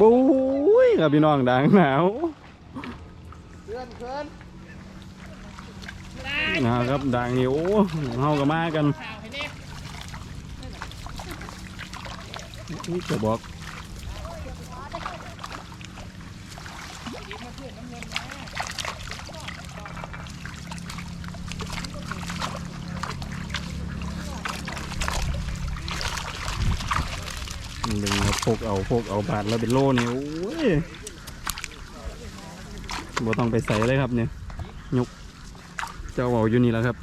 บุ้ยครับพี่น้องดังหนาวเื่อนเพื่อนนะครับดังนี่โอ้เฮากับมากันนี่จะบอก ดึงครับพกเอาพกเอาบาทแล้วเป็นโลนี่โอ้ยบ่ต้องไปใส่เลยครับเนี่ยยกเจ้าเอาอยู่นี่แล้วครับ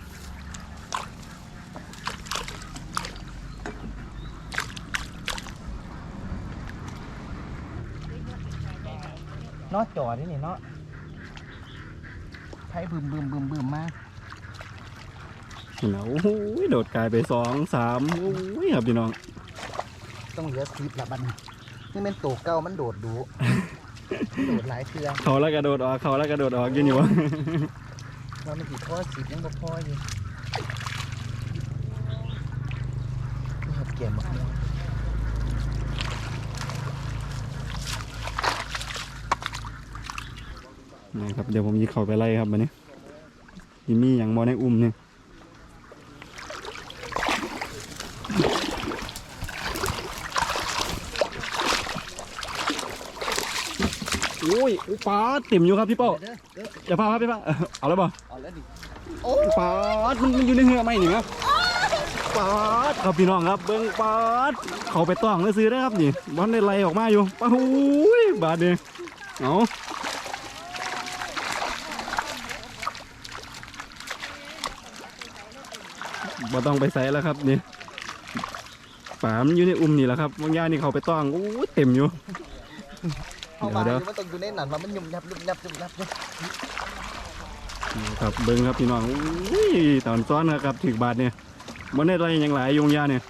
เนาะจอดนี่นี่เนาะไพ่บึมบึมบึมบึมมาเนาโอ้โหโดดกลายไปสองสามโอ้ยครับพี่น้อง ต้องเหลือสิบละบัดนนี่เป็นตัวเก่ามันโดดดูโดดหลายเทือเขาแล้วกระโดดออกเขาแล้วกระโดดออกอยู่นี่วะว่ามันกี่ข้อสิบยังบ่พออยู่นี่ครับเกี่ยมมากม่วงนี่ครับเดี๋ยวผมยิงเขาไปไล่ครับวันนี้ยิมีอย่างบอในอุ้มเนี่ย ยปลาเต็มอยู่ครับพี่ป้อเด้อย่าพาครับพี่ป้าเอาแล้วบ่เอาแล้วดิปามันมันอยู่ในเหือไหมนี่ครับปาดครับพี่น้องครับเบิ้งปาดเขาไปต้องแล้วซื้อได้ครับนี่บอลได้ไล่ออกมาอยู่ปาหูยบาดเดียเอาบ่ต้องไปใส่แล้วครับนี่ปามันอยู่ในอุ้มนี่แหละครับบางย่านี่เขาไปต้องโอ้เต็มอยู่ เอาเดี๋มายวเดี๋ยวมันต้องอยู่ในหนันว่ามันยุ่มยับยุ่มยับยุ่มยับเลยนี่ครับเบิ้งครับพี่น้องอุ้ยตอนซ้อนนะครับถึกบาทเนี่ยมันได้อะไรอย่างหลายยุงยาเนี่ย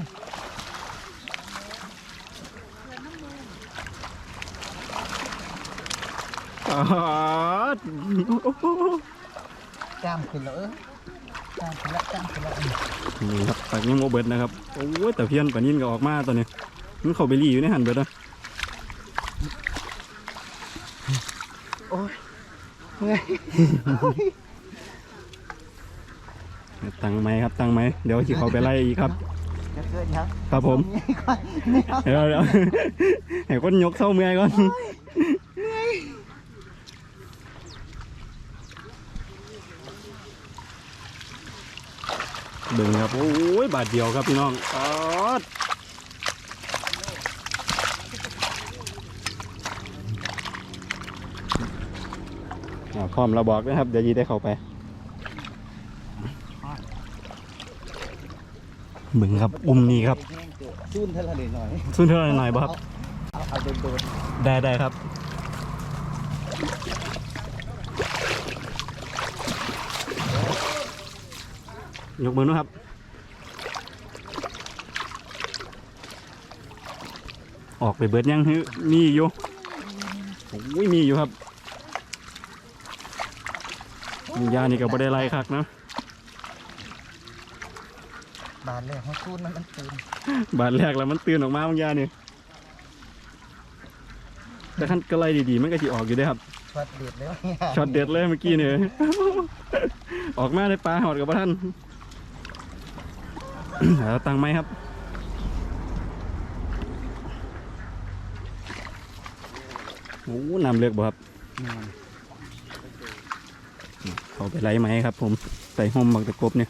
ปาดกล้ามขึ้นแล้วเออกล้ามขึ้นแล้วกล้ามขึ้นแล้วนี่ครับตักยังโมเบิดนะครับโอ้ยแต่เพี้ยนปานินก็ออกมาตอนนี้มันเข้าไปรีอยู่ในหันเบิดนะ โอ้ยเมื่อยตั้งไหมครับตั้งไหมเดี๋ยวที่เขาไปไล่อีกครับจะเกินยังครับผมนี่ก่อนนี่ครับเดี๋ยวเดี๋ยวให้คนยกเท่าเมื่อยก่อนเบิ่งครับโอ้ยบาทเดียวครับพี่น้องปาด พร้อมเราบอกนะครับ เดี๋ยวยีได้เข้าไปเบิ่งครับอุ้มนี่ครับซุ่นเท่าไหร่หน่อยซุ่นเท่าไหร่หน่อยบ่ครับเอาเอาโดนโดนได้ได้ครับยกมือนะครับ ออกไปเบิดยังฮึมีอยู่โอ้ยมีอยู่ครับ ยานี่ก็บ่ได้ไล่คักนะบานเลยเขาซุ่นมันมันตื่นบาดแรกแล้วมันตื่นออกมาบางยานี่แต่ขั้นก็ไล่ดีๆมันก็จะออกอยู่ได้อครับช็อตเด็ดเลยว่ะช็อตเด็ดเลยเมื่อกี้เนี่ย ออกมาในปลาหอดกับท่านแล้วตังไหมครับ โอ้น้ำเลือกบ่ครับ เขาไปไล่ไหมครับ ผมใส่ห่มบักตะกบเนี่ย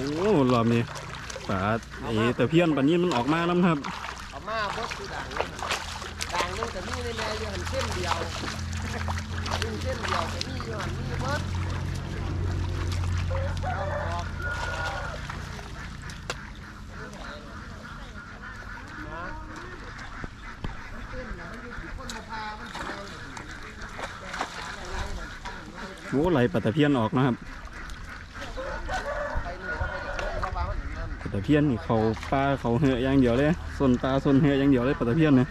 อ้รอบนี้ปลาไอ้ตะเพียนปลานี้มันออกมาแล้วครับเอามาบดคือด่างนี่ด่างนึงแต่นี่ในแม่อยู่หันเส้นเดียวยิ่งเส้นเดียวแต่นี่อยู่หันนี่บดเอาออกนะเส้นน่ะมันอยู่ที่คนมาพามันสิเอาโอ้ไหลปลาตะเพียนออกนะครับ ตะเพียนนี่เขาปลาเขาเหืออย่างเดียวเลยส่วนปลาส่วนเหืออย่างเดียวเลยปลาตะเพียนเนี่ย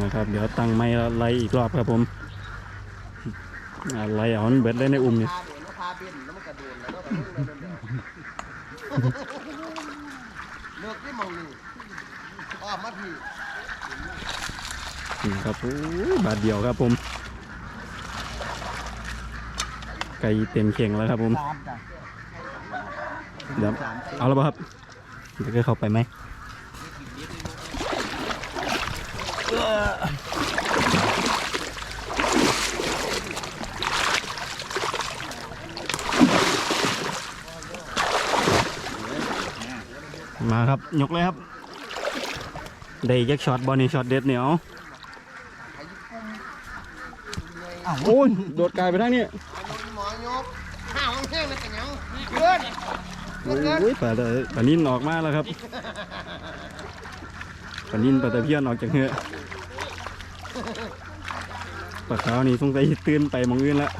นะครับเดี๋ยวตั้งไม้ไล่อีกรอบครับผมอ่าไล่เอาเบิดเลยในอุ้มเนแล้วพาเบี้ยนแล้วมันกที่มองนี่อ้อมมาพี่นี่ครับโอ้บาทเดียวครับผม ไก่เต็มเข่งแล้วครับผมตามจ้ะเดี๋ยวเอาแล้วป่ะครับเดี๋ยวก็เข้าไปไหมมาครับ ยกเลยครับ ได้ยักช็อตบอลนี่ช็อตเด็ดเหนียวอ้าวโอ้ยโดดกายไปทางนี้หมอยกข้าวแห้งเลยกันยังเกินโอ้ยปลาตะปลานินออกมาแล้วครับปลานินปลาตะเพียนออกจากเหงือกปลาขาวนี่สงสัยสิตื่นไปหมองอื่นแล้ว